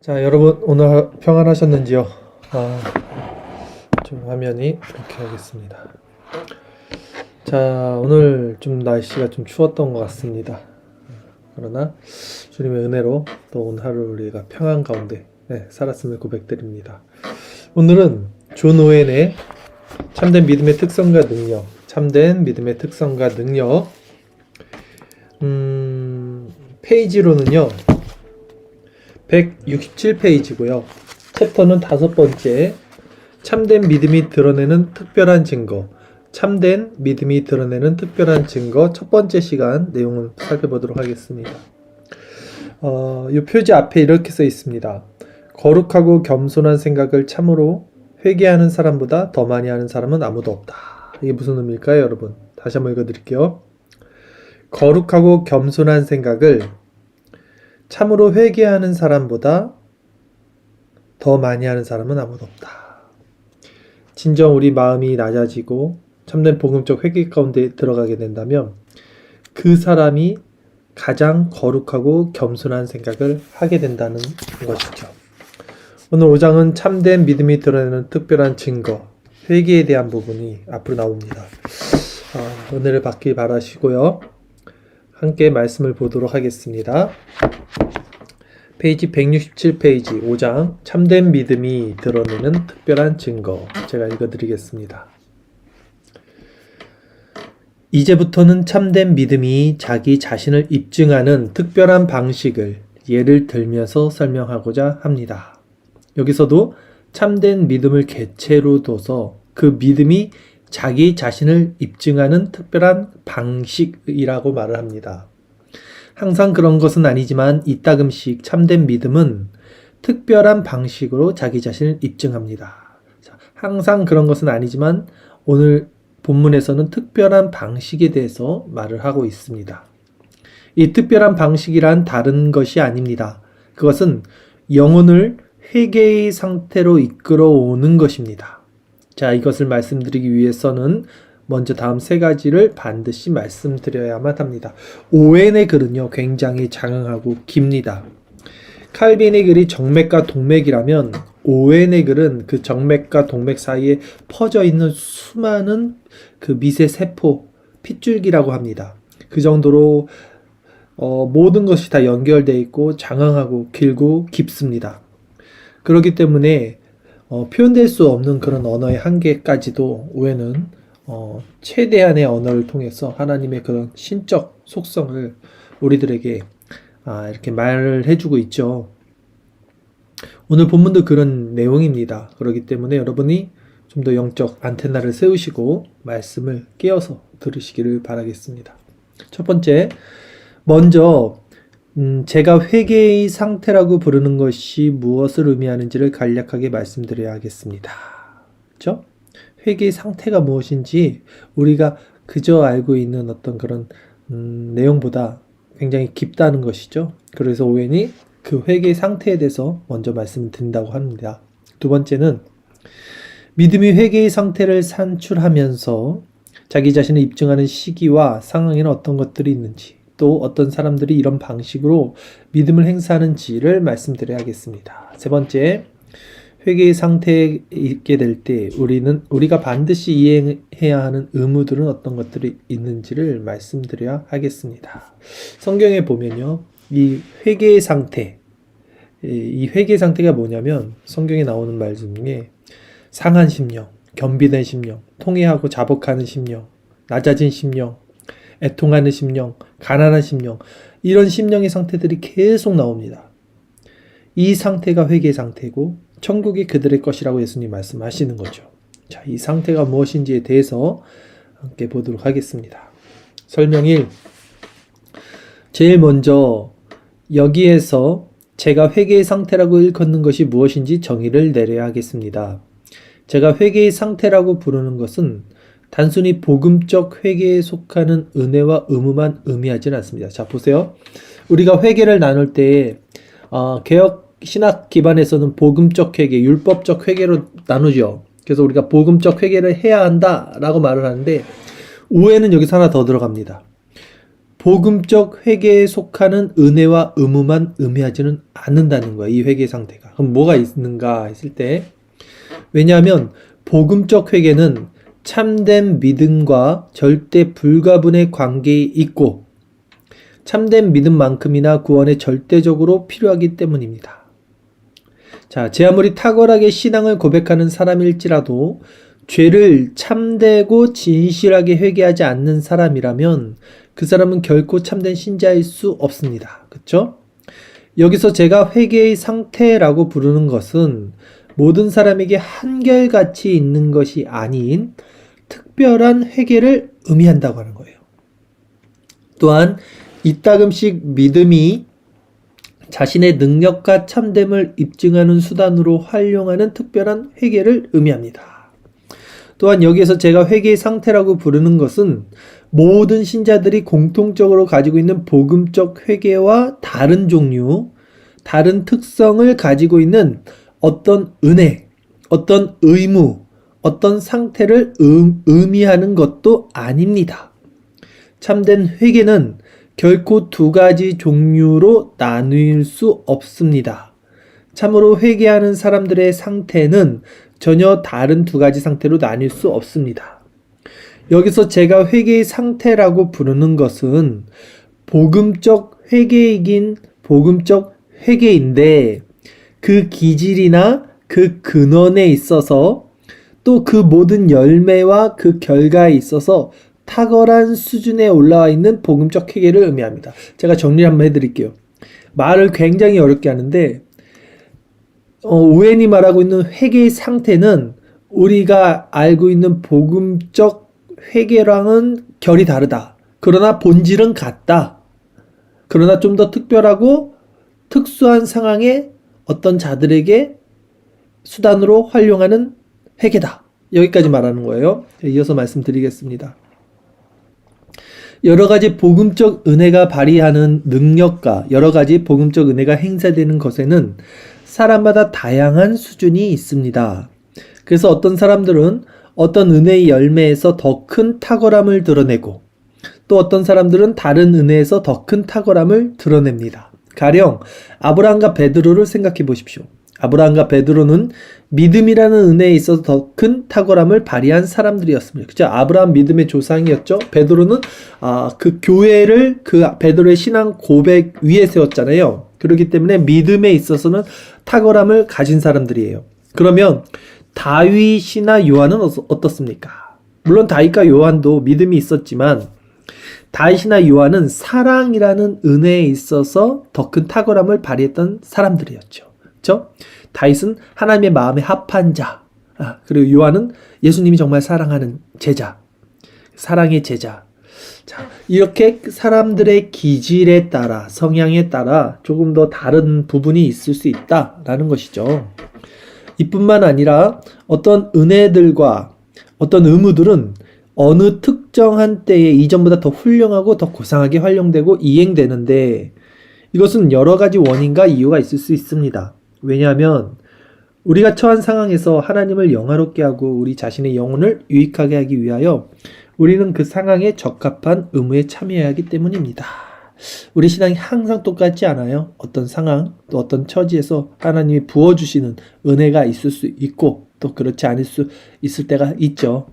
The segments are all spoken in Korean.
자, 여러분 오늘 하- 평안하셨는지요? 아, 좀 화면이 이렇게 하겠습니다. 자, 오늘 좀 날씨가 좀 추웠던 것 같습니다. 그러나 주님의 은혜로 또 오늘 하루 우리가 평안 가운데 네, 살았음을 고백드립니다. 오늘은 존 오웬의 참된 믿음의 특성과 능력, 참된 믿음의 특성과 능력, 음, 페이지로는요, 167페이지고요. 챕터는 다섯 번째, 참된 믿음이 드러내는 특별한 증거, 참된 믿음이 드러내는 특별한 증거 첫 번째 시간 내용을 살펴보도록 하겠습니다. 어, 이 표지 앞에 이렇게 써 있습니다. 거룩하고 겸손한 생각을 참으로 회개하는 사람보다 더 많이 하는 사람은 아무도 없다. 이게 무슨 의미일까요, 여러분? 다시 한번 읽어드릴게요. 거룩하고 겸손한 생각을 참으로 회개하는 사람보다 더 많이 하는 사람은 아무도 없다. 진정 우리 마음이 낮아지고 참된 복음적 회개 가운데 들어가게 된다면 그 사람이 가장 거룩하고 겸손한 생각을 하게 된다는 것이죠. 오늘 5장은 참된 믿음이 드러내는 특별한 증거, 회개에 대한 부분이 앞으로 나옵니다. 어, 은혜를 받길 바라시고요. 함께 말씀을 보도록 하겠습니다. 페이지 167페이지 5장 참된 믿음이 드러내는 특별한 증거 제가 읽어드리겠습니다. 이제부터는 참된 믿음이 자기 자신을 입증하는 특별한 방식을 예를 들면서 설명하고자 합니다. 여기서도 참된 믿음을 개체로 둬서 그 믿음이 자기 자신을 입증하는 특별한 방식이라고 말을 합니다. 항상 그런 것은 아니지만 이따금씩 참된 믿음은 특별한 방식으로 자기 자신을 입증합니다. 자, 항상 그런 것은 아니지만 오늘 본문에서는 특별한 방식에 대해서 말을 하고 있습니다. 이 특별한 방식이란 다른 것이 아닙니다. 그것은 영혼을 회개의 상태로 이끌어 오는 것입니다. 자, 이것을 말씀드리기 위해서는 먼저 다음 세 가지를 반드시 말씀드려야만 합니다. 오웬의 글은요, 굉장히 장황하고 깁니다. 칼빈의 글이 정맥과 동맥이라면 오웬의 글은 그 정맥과 동맥 사이에 퍼져 있는 수많은 그 미세 세포, 핏줄기라고 합니다. 그 정도로 어, 모든 것이 다 연결되어 있고 장황하고 길고 깊습니다. 그렇기 때문에 어, 표현될 수 없는 그런 언어의 한계까지도 오해는 어, 최대한의 언어를 통해서 하나님의 그런 신적 속성을 우리들에게 아, 이렇게 말을 해주고 있죠. 오늘 본문도 그런 내용입니다. 그렇기 때문에 여러분이 좀 더 영적 안테나를 세우시고 말씀을 깨어서 들으시기를 바라겠습니다. 첫 번째, 먼저 음, 제가 회개의 상태라고 부르는 것이 무엇을 의미하는지를 간략하게 말씀드려야 하겠습니다. 그렇죠? 회개의 상태가 무엇인지 우리가 그저 알고 있는 어떤 그런 음, 내용보다 굉장히 깊다는 것이죠. 그래서 오웬이 그 회개의 상태에 대해서 먼저 말씀을 드린다고 합니다. 두 번째는 믿음이 회개의 상태를 산출하면서 자기 자신을 입증하는 시기와 상황에는 어떤 것들이 있는지 또 어떤 사람들이 이런 방식으로 믿음을 행사하는지를 말씀드려야겠습니다. 세 번째, 회개의 상태에 있게 될 때 우리는 우리가 반드시 이행해야 하는 의무들은 어떤 것들이 있는지를 말씀드려야 하겠습니다. 성경에 보면요, 이 회개의 상태, 이 회개의 상태가 뭐냐면 성경에 나오는 말 중에 상한 심령, 겸비된 심령, 통회하고 자복하는 심령, 낮아진 심령, 애통하는 심령, 가난한 심령, 이런 심령의 상태들이 계속 나옵니다. 이 상태가 회개의 상태고, 천국이 그들의 것이라고 예수님 말씀하시는 거죠. 자, 이 상태가 무엇인지에 대해서 함께 보도록 하겠습니다. 설명 1. 제일 먼저 여기에서 제가 회개의 상태라고 일컫는 것이 무엇인지 정의를 내려야 하겠습니다. 제가 회개의 상태라고 부르는 것은 단순히 복음적 회개에 속하는 은혜와 의무만 의미하지는 않습니다. 자, 보세요. 우리가 회개를 나눌 때, 어, 개혁 신학 기반에서는 복음적 회개, 율법적 회개로 나누죠. 그래서 우리가 복음적 회개를 해야 한다라고 말을 하는데, 오해는 여기서 하나 더 들어갑니다. 복음적 회개에 속하는 은혜와 의무만 의미하지는 않는다는 거야. 이 회개 상태가. 그럼 뭐가 있는가 했을 때 왜냐하면 복음적 회개는 참된 믿음과 절대 불가분의 관계에 있고 참된 믿음만큼이나 구원에 절대적으로 필요하기 때문입니다. 자, 제 아무리 탁월하게 신앙을 고백하는 사람일지라도 죄를 참되고 진실하게 회개하지 않는 사람이라면 그 사람은 결코 참된 신자일 수 없습니다. 그쵸? 여기서 제가 회개의 상태라고 부르는 것은 모든 사람에게 한결같이 있는 것이 아닌 특별한 회개를 의미한다고 하는 거예요. 또한 이따금씩 믿음이 자신의 능력과 참됨을 입증하는 수단으로 활용하는 특별한 회개를 의미합니다. 또한 여기에서 제가 회개의 상태라고 부르는 것은 모든 신자들이 공통적으로 가지고 있는 복음적 회개와 다른 종류, 다른 특성을 가지고 있는 어떤 은혜, 어떤 의무, 어떤 상태를 음, 의미하는 것도 아닙니다. 참된 회개는 결코 두 가지 종류로 나누일 수 없습니다. 참으로 회개하는 사람들의 상태는 전혀 다른 두 가지 상태로 나뉠 수 없습니다. 여기서 제가 회개의 상태라고 부르는 것은 복음적 회개이긴 복음적 회개인데 그 기질이나 그 근원에 있어서 또 그 모든 열매와 그 결과에 있어서 탁월한 수준에 올라와 있는 복음적 회개를 의미합니다. 제가 정리 한번 해드릴게요. 말을 굉장히 어렵게 하는데 어, 오웬이 말하고 있는 회개의 상태는 우리가 알고 있는 복음적 회개랑은 결이 다르다. 그러나 본질은 같다. 그러나 좀 더 특별하고 특수한 상황에 어떤 자들에게 수단으로 활용하는 회개다. 여기까지 말하는 거예요. 이어서 말씀드리겠습니다. 여러 가지 복음적 은혜가 발휘하는 능력과 여러 가지 복음적 은혜가 행사되는 것에는 사람마다 다양한 수준이 있습니다. 그래서 어떤 사람들은 어떤 은혜의 열매에서 더 큰 탁월함을 드러내고 또 어떤 사람들은 다른 은혜에서 더 큰 탁월함을 드러냅니다. 가령 아브라함과 베드로를 생각해 보십시오. 아브라함과 베드로는 믿음이라는 은혜에 있어서 더 큰 탁월함을 발휘한 사람들이었습니다. 그죠? 아브라함 믿음의 조상이었죠. 베드로는 아, 그 교회를 그 베드로의 신앙 고백 위에 세웠잖아요. 그렇기 때문에 믿음에 있어서는 탁월함을 가진 사람들이에요. 그러면 다윗이나 요한은 어떻습니까? 물론 다윗과 요한도 믿음이 있었지만 다윗이나 요한은 사랑이라는 은혜에 있어서 더 큰 탁월함을 발휘했던 사람들이었죠. 그렇죠? 다윗은 하나님의 마음에 합한 자. 아, 그리고 요한은 예수님이 정말 사랑하는 제자. 사랑의 제자. 자, 이렇게 사람들의 기질에 따라, 성향에 따라 조금 더 다른 부분이 있을 수 있다라는 것이죠. 이뿐만 아니라 어떤 은혜들과 어떤 의무들은 어느 특정한 때에 이전보다 더 훌륭하고 더 고상하게 활용되고 이행되는데 이것은 여러 가지 원인과 이유가 있을 수 있습니다. 왜냐하면 우리가 처한 상황에서 하나님을 영화롭게 하고 우리 자신의 영혼을 유익하게 하기 위하여 우리는 그 상황에 적합한 의무에 참여해야 하기 때문입니다. 우리 신앙이 항상 똑같지 않아요. 어떤 상황, 또 어떤 처지에서 하나님이 부어주시는 은혜가 있을 수 있고, 또 그렇지 않을 수 있을 때가 있죠.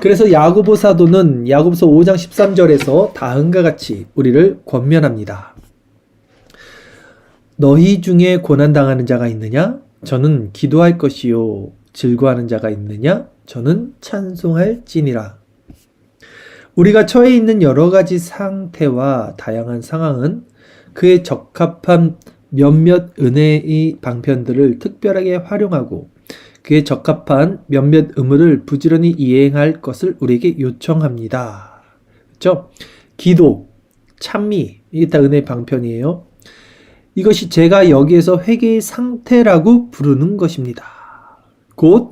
그래서 야고보 사도는 야고보서 5장 13절에서 다음과 같이 우리를 권면합니다. 너희 중에 고난 당하는 자가 있느냐? 저는 기도할 것이요. 즐거워하는 자가 있느냐? 저는 찬송할 지니라. 우리가 처해 있는 여러 가지 상태와 다양한 상황은 그에 적합한 몇몇 은혜의 방편들을 특별하게 활용하고 그에 적합한 몇몇 의무를 부지런히 이행할 것을 우리에게 요청합니다. 그렇죠? 기도, 찬미, 이게 다 은혜의 방편이에요. 이것이 제가 여기에서 회개의 상태라고 부르는 것입니다. 곧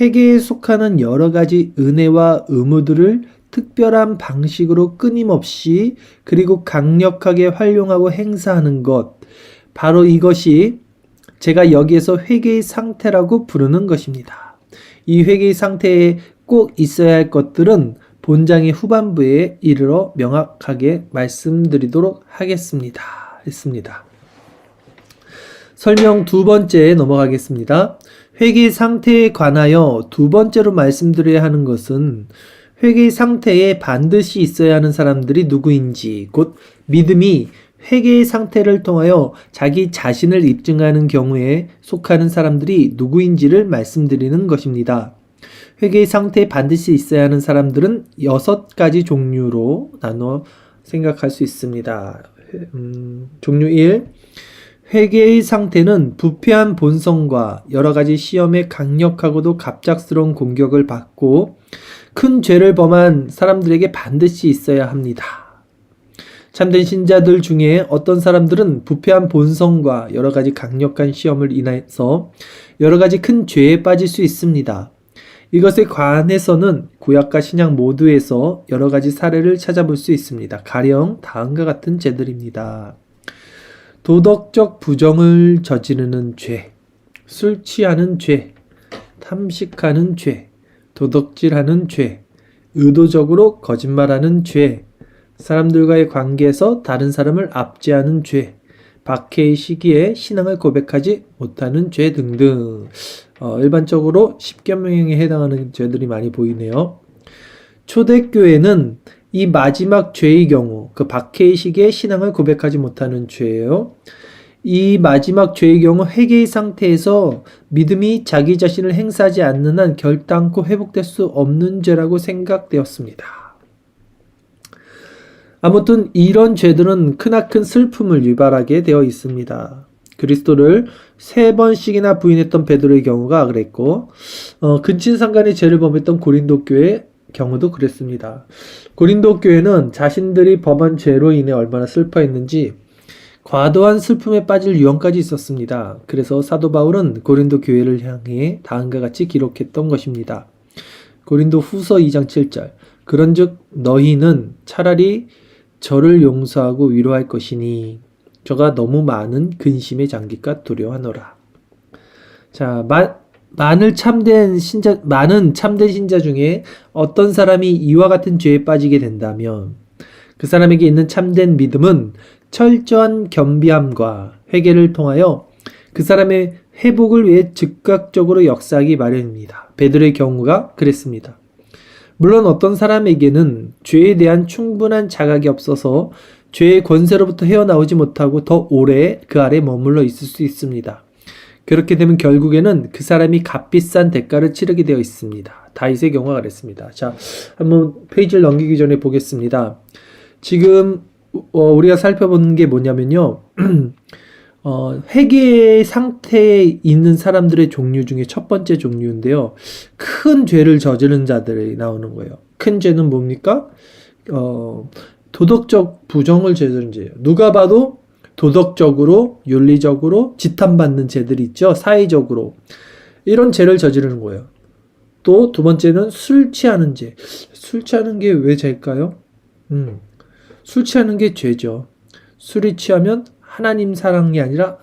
회개에 속하는 여러 가지 은혜와 의무들을 특별한 방식으로 끊임없이 그리고 강력하게 활용하고 행사하는 것. 바로 이것이 제가 여기에서 회개의 상태라고 부르는 것입니다. 이 회개의 상태에 꼭 있어야 할 것들은 본장의 후반부에 이르러 명확하게 말씀드리도록 하겠습니다. 했습니다. 설명 두 번째에 넘어가겠습니다. 회개 상태에 관하여 두 번째로 말씀드려야 하는 것은 회개 상태에 반드시 있어야 하는 사람들이 누구인지, 곧 믿음이 회개의 상태를 통하여 자기 자신을 입증하는 경우에 속하는 사람들이 누구인지를 말씀드리는 것입니다. 회개의 상태에 반드시 있어야 하는 사람들은 여섯 가지 종류로 나눠 생각할 수 있습니다. 음, 종류 1. 회개의 상태는 부패한 본성과 여러 가지 시험에 강력하고도 갑작스러운 공격을 받고 큰 죄를 범한 사람들에게 반드시 있어야 합니다. 참된 신자들 중에 어떤 사람들은 부패한 본성과 여러 가지 강력한 시험을 인해서 여러 가지 큰 죄에 빠질 수 있습니다. 이것에 관해서는 구약과 신약 모두에서 여러 가지 사례를 찾아볼 수 있습니다. 가령 다음과 같은 죄들입니다. 도덕적 부정을 저지르는 죄, 술 취하는 죄, 탐식하는 죄, 도덕질하는 죄, 의도적으로 거짓말하는 죄, 사람들과의 관계에서 다른 사람을 압제하는 죄, 박해의 시기에 신앙을 고백하지 못하는 죄 등등. 어, 일반적으로 십계명에 해당하는 죄들이 많이 보이네요. 초대교회는 이 마지막 죄의 경우, 그 박해의 시기에 신앙을 고백하지 못하는 죄예요. 이 마지막 죄의 경우 회개의 상태에서 믿음이 자기 자신을 행사하지 않는 한 결단코 회복될 수 없는 죄라고 생각되었습니다. 아무튼 이런 죄들은 크나큰 슬픔을 유발하게 되어 있습니다. 그리스도를 세 번씩이나 부인했던 베드로의 경우가 그랬고 어, 근친상간의 죄를 범했던 고린도 교회 경우도 그랬습니다. 고린도 교회는 자신들이 범한 죄로 인해 얼마나 슬퍼했는지 과도한 슬픔에 빠질 유형까지 있었습니다. 그래서 사도 바울은 고린도 교회를 향해 다음과 같이 기록했던 것입니다. 고린도 후서 2장 7절. 그런즉 너희는 차라리 저를 용서하고 위로할 것이니 저가 너무 많은 근심의 장기가 두려워하노라. 자, 마, 많은 참된 신자, 많은 참된 신자 중에 어떤 사람이 이와 같은 죄에 빠지게 된다면 그 사람에게 있는 참된 믿음은 철저한 겸비함과 회개를 통하여 그 사람의 회복을 위해 즉각적으로 역사하기 마련입니다. 베드로의 경우가 그랬습니다. 물론 어떤 사람에게는 죄에 대한 충분한 자각이 없어서 죄의 권세로부터 헤어나오지 못하고 더 오래 그 아래 머물러 있을 수 있습니다. 그렇게 되면 결국에는 그 사람이 값비싼 대가를 치르게 되어 있습니다. 다윗의 경우가 그랬습니다. 자, 한번 페이지를 넘기기 전에 보겠습니다. 지금 어, 우리가 살펴보는 게 뭐냐면요. 어, 회개 상태에 있는 사람들의 종류 중에 첫 번째 종류인데요. 큰 죄를 저지른 자들이 나오는 거예요. 큰 죄는 뭡니까? 어, 도덕적 부정을 저지른 죄예요. 누가 봐도 도덕적으로, 윤리적으로 지탄받는 죄들이 있죠. 사회적으로. 이런 죄를 저지르는 거예요. 또 두 번째는 술 취하는 죄. 술 취하는 게 왜 죄일까요? 음, 술 취하는 게 죄죠. 술이 취하면 하나님 사랑이 아니라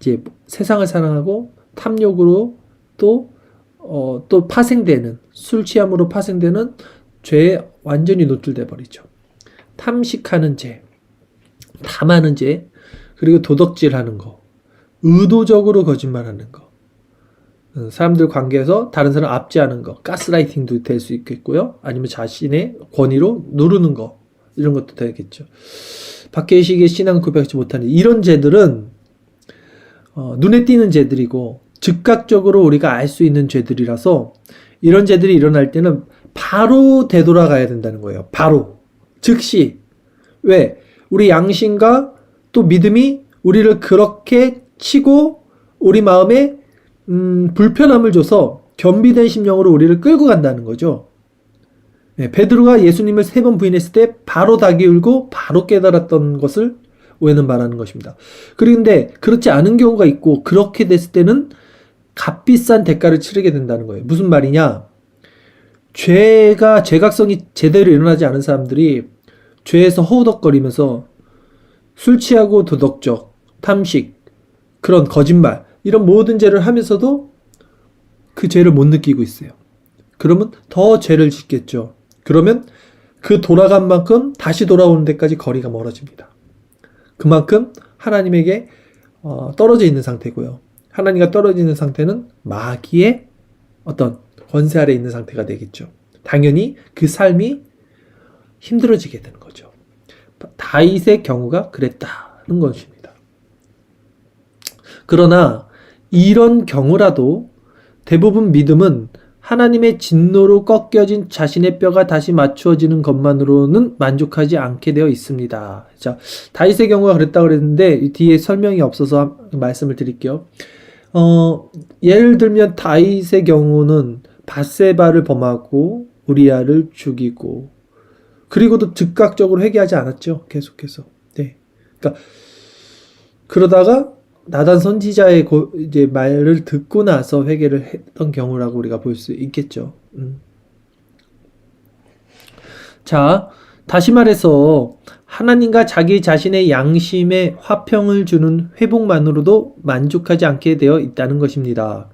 이제 세상을 사랑하고 탐욕으로 또, 어, 또 파생되는, 술 취함으로 파생되는 죄에 완전히 노출돼 버리죠. 탐식하는 죄, 탐하는 죄, 그리고 도덕질하는 거, 의도적으로 거짓말하는 거, 어, 사람들 관계에서 다른 사람 압제하는 거, 가스라이팅도 될 수 있겠고요. 아니면 자신의 권위로 누르는 거, 이런 것도 되겠죠. 시기에 신앙을 고백하지 못하는 이런 죄들은 어, 눈에 띄는 죄들이고 즉각적으로 우리가 알 수 있는 죄들이라서 이런 죄들이 일어날 때는 바로 되돌아가야 된다는 거예요. 바로 즉시 왜 우리 양심과 또 믿음이 우리를 그렇게 치고 우리 마음에 음, 불편함을 줘서 겸비된 심령으로 우리를 끌고 간다는 거죠. 네, 베드로가 예수님을 세 번 부인했을 때 바로 닭이 울고 바로 깨달았던 것을 오해는 말하는 것입니다. 그런데 그렇지 않은 경우가 있고 그렇게 됐을 때는 값비싼 대가를 치르게 된다는 거예요. 무슨 말이냐? 죄가 죄각성이 제대로 일어나지 않은 사람들이 죄에서 허우덕거리면서 술 취하고 도덕적, 탐식, 그런 거짓말 이런 모든 죄를 하면서도 그 죄를 못 느끼고 있어요. 그러면 더 죄를 짓겠죠. 그러면 그 돌아간 만큼 다시 돌아오는 데까지 거리가 멀어집니다. 그만큼 하나님에게 어, 떨어져 있는 상태고요. 하나님과 떨어져 있는 상태는 마귀의 어떤 권세 아래 있는 상태가 되겠죠. 당연히 그 삶이 힘들어지게 되는 거죠. 다윗의 경우가 그랬다는 것입니다. 그러나 이런 경우라도 대부분 믿음은 하나님의 진노로 꺾여진 자신의 뼈가 다시 맞추어지는 것만으로는 만족하지 않게 되어 있습니다. 자, 다윗의 경우가 그랬다고 그랬는데 뒤에 설명이 없어서 말씀을 드릴게요. 어, 예를 들면 다윗의 경우는 바세바를 범하고 우리아를 죽이고 그리고도 즉각적으로 회개하지 않았죠. 계속해서. 네. 그러니까 그러다가 나단 선지자의 고, 이제 말을 듣고 나서 회개를 했던 경우라고 우리가 볼 수 있겠죠. 음. 자, 다시 말해서 하나님과 자기 자신의 양심에 화평을 주는 회복만으로도 만족하지 않게 되어 있다는 것입니다.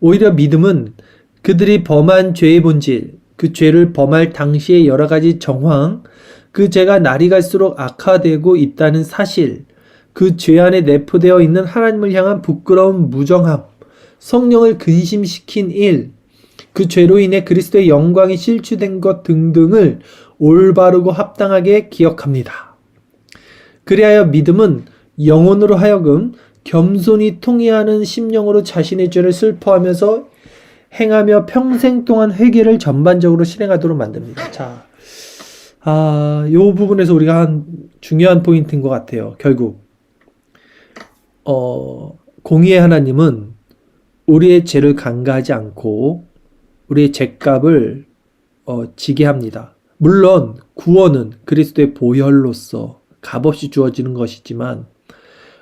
오히려 믿음은 그들이 범한 죄의 본질, 그 죄를 범할 당시의 여러 가지 정황, 그 죄가 날이 갈수록 악화되고 있다는 사실, 그 죄 안에 내포되어 있는 하나님을 향한 부끄러운 무정함, 성령을 근심시킨 일, 그 죄로 인해 그리스도의 영광이 실추된 것 등등을 올바르고 합당하게 기억합니다. 그리하여 믿음은 영혼으로 하여금 겸손히 통해하는 심령으로 자신의 죄를 슬퍼하면서 행하며 평생 동안 회개를 전반적으로 실행하도록 만듭니다. 자, 아, 요 부분에서 우리가 한 중요한 포인트인 것 같아요. 결국, 어, 공의의 하나님은 우리의 죄를 간과하지 않고 우리의 죄값을 어, 지게 합니다. 물론 구원은 그리스도의 보혈로서 값없이 주어지는 것이지만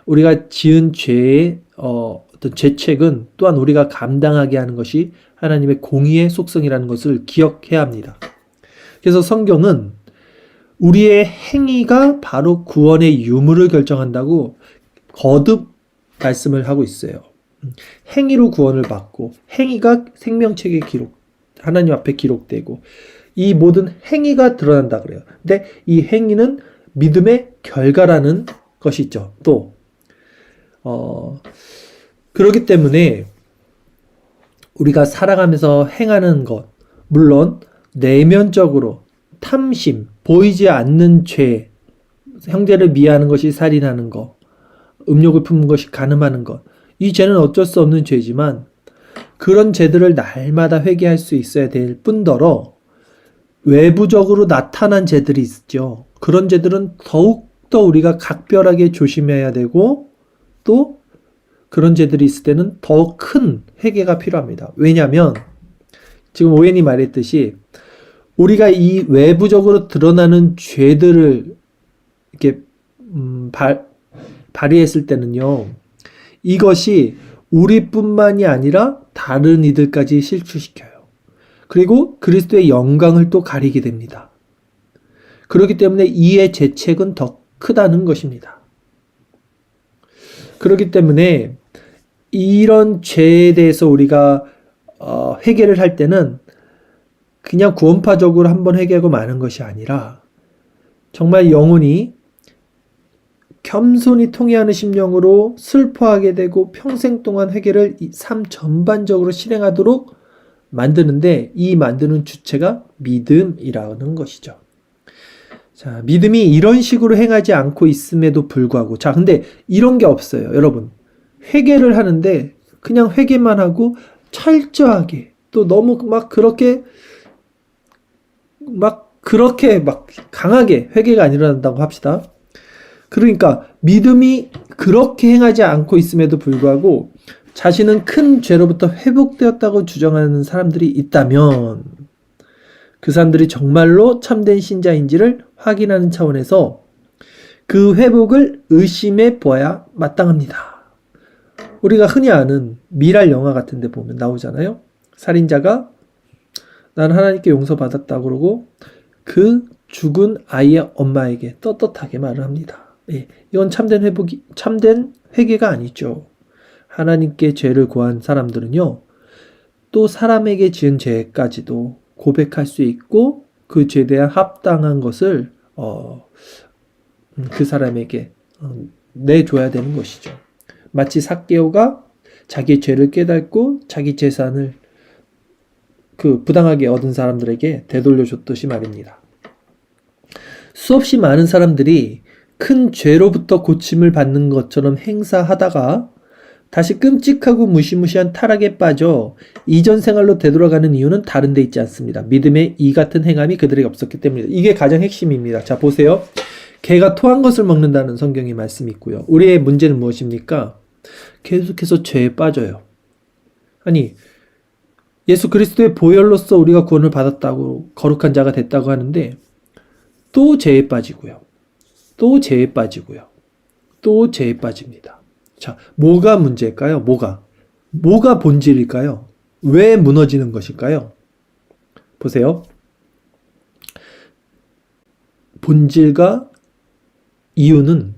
우리가 지은 죄의 어, 어떤 죄책은 또한 우리가 감당하게 하는 것이 하나님의 공의의 속성이라는 것을 기억해야 합니다. 그래서 성경은 우리의 행위가 바로 구원의 유무를 결정한다고 거듭 말씀을 하고 있어요. 행위로 구원을 받고 행위가 생명책에 기록 하나님 앞에 기록되고 이 모든 행위가 드러난다 그래요. 근데 이 행위는 믿음의 결과라는 것이 있죠. 또 어, 그렇기 때문에 우리가 살아가면서 행하는 것, 물론 내면적으로 탐심, 보이지 않는 죄, 형제를 미워하는 것이 살인하는 것, 음욕을 품는 것이 가늠하는 것, 이 죄는 어쩔 수 없는 죄지만 그런 죄들을 날마다 회개할 수 있어야 될 뿐더러 외부적으로 나타난 죄들이 있죠. 그런 죄들은 더욱더 우리가 각별하게 조심해야 되고 또 그런 죄들이 있을 때는 더 큰 회개가 필요합니다. 왜냐하면 지금 오웬이 말했듯이 우리가 이 외부적으로 드러나는 죄들을 이렇게 음, 발, 발휘했을 때는요, 이것이 우리뿐만이 아니라 다른 이들까지 실추시켜요. 그리고 그리스도의 영광을 또 가리게 됩니다. 그렇기 때문에 이의 죄책은 더 크다는 것입니다. 그렇기 때문에 이런 죄에 대해서 우리가 어, 회개를 할 때는 그냥 구원파적으로 한번 회개하고 마는 것이 아니라 정말 영혼이 겸손히 통해하는 심령으로 슬퍼하게 되고 평생 동안 회개를 삶 전반적으로 실행하도록 만드는데 이 만드는 주체가 믿음이라는 것이죠. 자, 믿음이 이런 식으로 행하지 않고 있음에도 불구하고 자, 근데 이런 게 없어요. 여러분. 회개를 하는데 그냥 회개만 하고 철저하게 또 너무 막 그렇게 막 그렇게 막 강하게 회개가 안 일어난다고 합시다. 그러니까 믿음이 그렇게 행하지 않고 있음에도 불구하고 자신은 큰 죄로부터 회복되었다고 주장하는 사람들이 있다면 그 사람들이 정말로 참된 신자인지를 확인하는 차원에서 그 회복을 의심해 보아야 마땅합니다. 우리가 흔히 아는 미랄 영화 같은 데 보면 나오잖아요. 살인자가 난 하나님께 용서받았다 그러고 그 죽은 아이의 엄마에게 떳떳하게 말을 합니다. 예, 이건 참된 회복이 참된 회개가 아니죠. 하나님께 죄를 구한 사람들은요. 또 사람에게 지은 죄까지도 고백할 수 있고 그 죄에 대한 합당한 것을 어, 음, 그 사람에게 어, 내줘야 되는 것이죠. 마치 삭개오가 자기 죄를 깨닫고 자기 재산을 그 부당하게 얻은 사람들에게 되돌려줬듯이 말입니다. 수없이 많은 사람들이 큰 죄로부터 고침을 받는 것처럼 행사하다가 다시 끔찍하고 무시무시한 타락에 빠져 이전 생활로 되돌아가는 이유는 다른 데 있지 않습니다. 믿음의 이 같은 행함이 그들에게 없었기 때문입니다. 이게 가장 핵심입니다. 자, 보세요. 개가 토한 것을 먹는다는 성경의 말씀이 있고요. 우리의 문제는 무엇입니까? 계속해서 죄에 빠져요. 아니, 예수 그리스도의 보혈로서 우리가 구원을 받았다고 거룩한 자가 됐다고 하는데 또 죄에 빠지고요. 또 죄에 빠지고요. 또 죄에 빠집니다. 자, 뭐가 문제일까요? 뭐가? 뭐가 본질일까요? 왜 무너지는 것일까요? 보세요. 본질과 이유는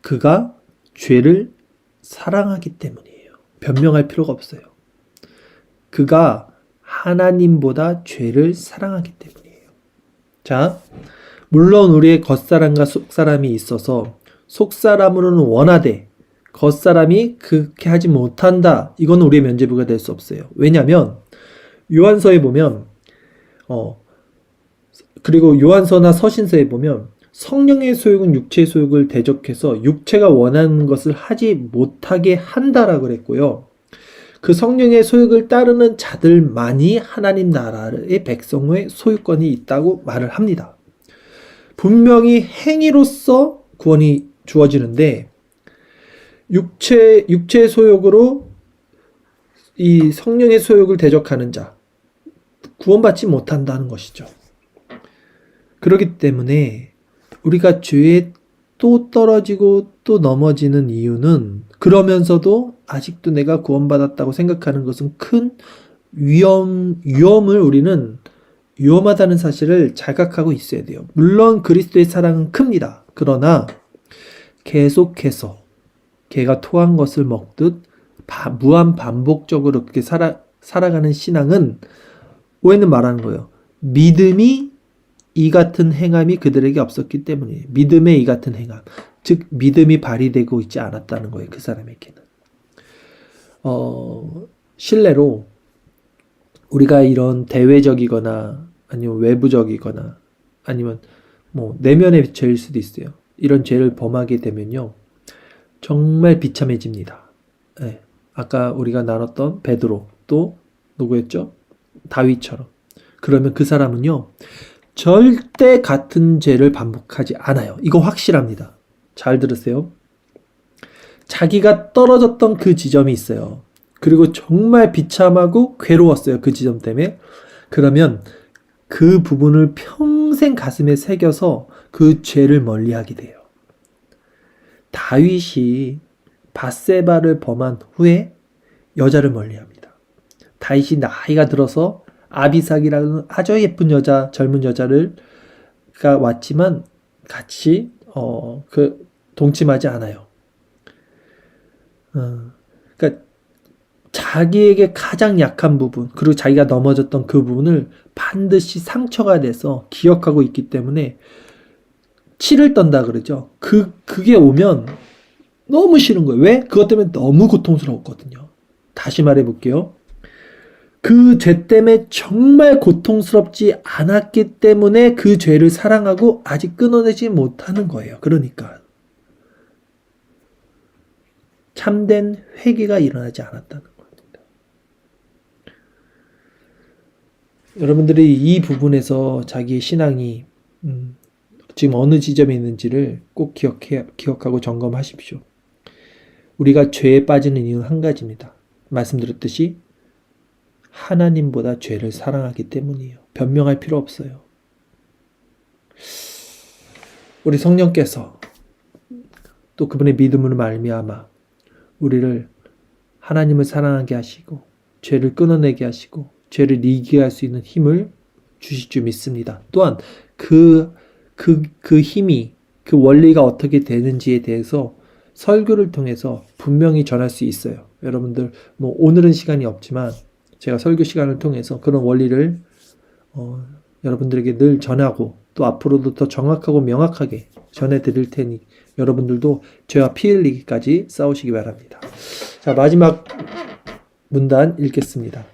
그가 죄를 사랑하기 때문이에요. 변명할 필요가 없어요. 그가 하나님보다 죄를 사랑하기 때문이에요. 자, 물론 우리의 겉사람과 속사람이 있어서 속사람으로는 원하되 겉사람이 그렇게 하지 못한다. 이건 우리의 면죄부가 될 수 없어요. 왜냐하면 요한서에 보면 어 그리고 요한서나 서신서에 보면 성령의 소욕은 육체의 소욕을 대적해서 육체가 원하는 것을 하지 못하게 한다라 그랬고요. 그 성령의 소욕을 따르는 자들만이 하나님 나라의 백성의 소유권이 있다고 말을 합니다. 분명히 행위로서 구원이 주어지는데 육체 육체의 소욕으로 이 성령의 소욕을 대적하는 자 구원받지 못한다는 것이죠. 그렇기 때문에 우리가 죄에 또 떨어지고 또 넘어지는 이유는 그러면서도 아직도 내가 구원받았다고 생각하는 것은 큰 위험 위험을 우리는 위험하다는 사실을 자각하고 있어야 돼요. 물론 그리스도의 사랑은 큽니다. 그러나 계속해서 개가 토한 것을 먹듯 바, 무한 반복적으로 그렇게 살아, 살아가는 신앙은 오해는 말하는 거예요. 믿음이 이 같은 행함이 그들에게 없었기 때문이에요. 믿음의 이 같은 행함. 즉, 믿음이 발휘되고 있지 않았다는 거예요. 그 사람에게는. 어, 실례로 우리가 이런 대외적이거나 아니면 외부적이거나 아니면 뭐 내면의 죄일 수도 있어요. 이런 죄를 범하게 되면요. 정말 비참해집니다. 예. 아까 우리가 나눴던 베드로 또 누구였죠? 다윗처럼. 그러면 그 사람은요. 절대 같은 죄를 반복하지 않아요. 이거 확실합니다. 잘 들으세요. 자기가 떨어졌던 그 지점이 있어요. 그리고 정말 비참하고 괴로웠어요. 그 지점 때문에. 그러면 그 부분을 평생 가슴에 새겨서 그 죄를 멀리 하게 돼요. 다윗이 바세바를 범한 후에 여자를 멀리 합니다. 다윗이 나이가 들어서 아비삭이라는 아주 예쁜 여자, 젊은 여자를 가 왔지만 같이 어 그 동침하지 않아요. 어, 그러니까 자기에게 가장 약한 부분, 그리고 자기가 넘어졌던 그 부분을 반드시 상처가 돼서 기억하고 있기 때문에 치를 떤다 그러죠. 그, 그게 오면 너무 싫은 거예요. 왜? 그것 때문에 너무 고통스러웠거든요. 다시 말해 볼게요. 그 죄 때문에 정말 고통스럽지 않았기 때문에 그 죄를 사랑하고 아직 끊어내지 못하는 거예요. 그러니까. 참된 회개가 일어나지 않았다는 겁니다. 여러분들이 이 부분에서 자기의 신앙이 음, 지금 어느 지점에 있는지를 꼭 기억해, 기억하고 점검하십시오. 우리가 죄에 빠지는 이유는 한 가지입니다. 말씀드렸듯이 하나님보다 죄를 사랑하기 때문이에요. 변명할 필요 없어요. 우리 성령께서 또 그분의 믿음으로 말미암아 우리를 하나님을 사랑하게 하시고 죄를 끊어내게 하시고 죄를 이기게 할수 있는 힘을 주실 줄 믿습니다. 또한 그, 그, 그 힘이 그 원리가 어떻게 되는지에 대해서 설교를 통해서 분명히 전할 수 있어요. 여러분들, 뭐, 오늘은 시간이 없지만 제가 설교 시간을 통해서 그런 원리를, 어, 여러분들에게 늘 전하고 또 앞으로도 더 정확하고 명확하게 전해드릴 테니 여러분들도 죄와 피 흘리기까지 싸우시기 바랍니다. 자, 마지막 문단 읽겠습니다.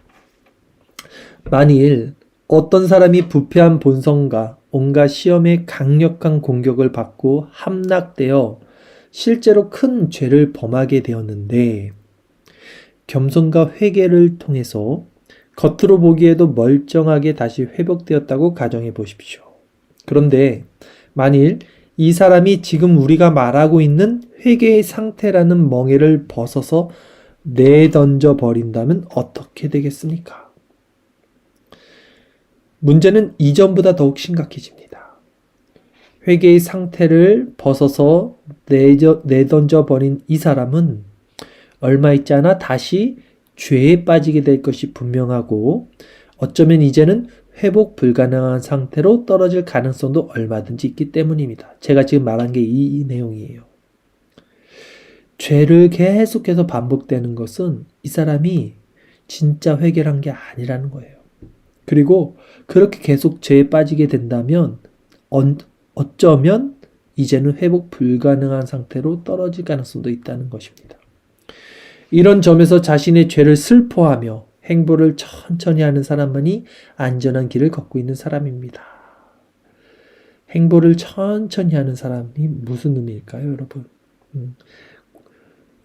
만일 어떤 사람이 부패한 본성과 온갖 시험의 강력한 공격을 받고 함락되어 실제로 큰 죄를 범하게 되었는데 겸손과 회개를 통해서 겉으로 보기에도 멀쩡하게 다시 회복되었다고 가정해 보십시오. 그런데 만일 이 사람이 지금 우리가 말하고 있는 회개의 상태라는 멍에를 벗어서 내던져 버린다면 어떻게 되겠습니까? 문제는 이전보다 더욱 심각해집니다. 회개의 상태를 벗어서 내던져 버린 이 사람은 얼마 있지 않아 다시 죄에 빠지게 될 것이 분명하고 어쩌면 이제는 회복 불가능한 상태로 떨어질 가능성도 얼마든지 있기 때문입니다. 제가 지금 말한 게 이 내용이에요. 죄를 계속해서 반복되는 것은 이 사람이 진짜 회개를 한게 아니라는 거예요. 그리고 그렇게 계속 죄에 빠지게 된다면 어, 어쩌면 이제는 회복 불가능한 상태로 떨어질 가능성도 있다는 것입니다. 이런 점에서 자신의 죄를 슬퍼하며 행보를 천천히 하는 사람만이 안전한 길을 걷고 있는 사람입니다. 행보를 천천히 하는 사람이 무슨 의미일까요, 여러분? 음,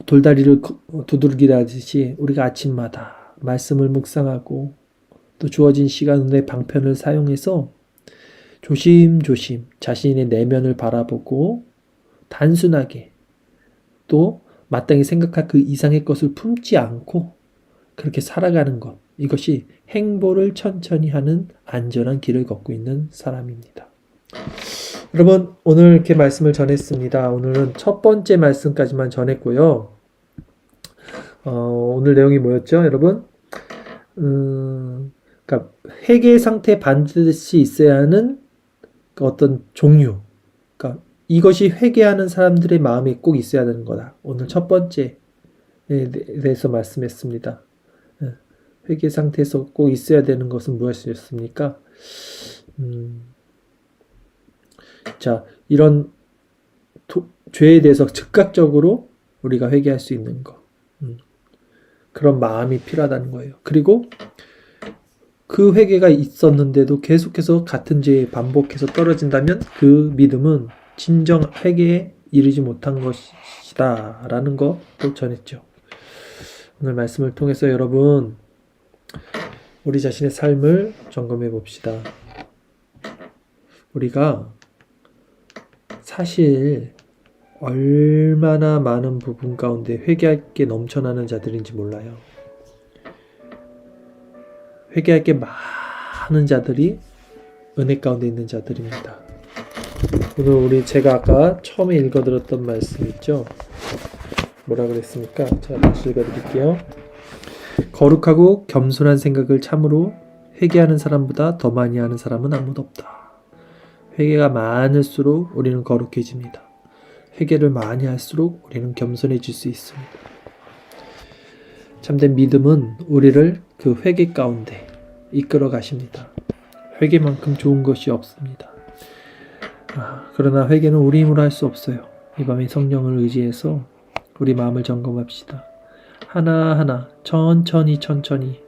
돌다리를 두들기라듯이 우리가 아침마다 말씀을 묵상하고 또 주어진 시간 내 방편을 사용해서 조심조심 자신의 내면을 바라보고 단순하게 또 마땅히 생각할 그 이상의 것을 품지 않고 그렇게 살아가는 것. 이것이 행보를 천천히 하는 안전한 길을 걷고 있는 사람입니다. 여러분, 오늘 이렇게 말씀을 전했습니다. 오늘은 첫 번째 말씀까지만 전했고요. 어, 오늘 내용이 뭐였죠, 여러분? 음, 그러니까 회개 상태 반드시 있어야 하는 그 어떤 종류. 이것이 회개하는 사람들의 마음이 꼭 있어야 되는 거다. 오늘 첫 번째에 대해서 말씀했습니다. 예, 회개 상태에서 꼭 있어야 되는 것은 무엇이었습니까? 음, 자, 이런 도, 죄에 대해서 즉각적으로 우리가 회개할 수 있는 것. 음, 그런 마음이 필요하다는 거예요. 그리고 그 회개가 있었는데도 계속해서 같은 죄에 반복해서 떨어진다면 그 믿음은 진정 회개에 이르지 못한 것이다. 라는 것도 전했죠. 오늘 말씀을 통해서 여러분, 우리 자신의 삶을 점검해 봅시다. 우리가 사실 얼마나 많은 부분 가운데 회개할 게 넘쳐나는 자들인지 몰라요. 회개할 게 많은 자들이 은혜 가운데 있는 자들입니다. 오늘 우리 제가 아까 처음에 읽어드렸던 말씀 있죠? 뭐라 그랬습니까? 자, 다시 읽어드릴게요. 거룩하고 겸손한 생각을 참으로 회개하는 사람보다 더 많이 하는 사람은 아무도 없다. 회개가 많을수록 우리는 거룩해집니다. 회개를 많이 할수록 우리는 겸손해질 수 있습니다. 참된 믿음은 우리를 그 회개 가운데 이끌어 가십니다. 회개만큼 좋은 것이 없습니다. 아, 그러나 회개는 우리 힘으로 할 수 없어요. 이 밤에 성령을 의지해서 우리 마음을 점검합시다. 하나하나 천천히 천천히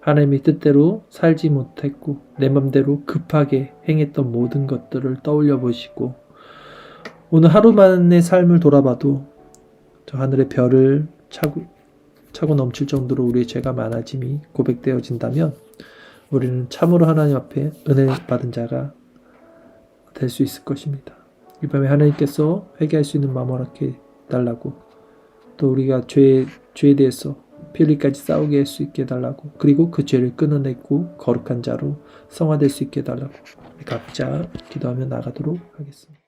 하나님의 뜻대로 살지 못했고 내 맘대로 급하게 행했던 모든 것들을 떠올려 보시고 오늘 하루만의 삶을 돌아봐도 저 하늘의 별을 차고 차고 넘칠 정도로 우리의 죄가 많아짐이 고백되어진다면 우리는 참으로 하나님 앞에 은혜 받은 자가 될 수 있을 것입니다. 이 밤에 하나님께서 회개할 수 있는 마음 허락해 달라고 또 우리가 죄, 죄에 대해서 필리까지 싸우게 할 수 있게 해달라고 그리고 그 죄를 끊어내고 거룩한 자로 성화될 수 있게 해달라고 각자 기도하며 나가도록 하겠습니다.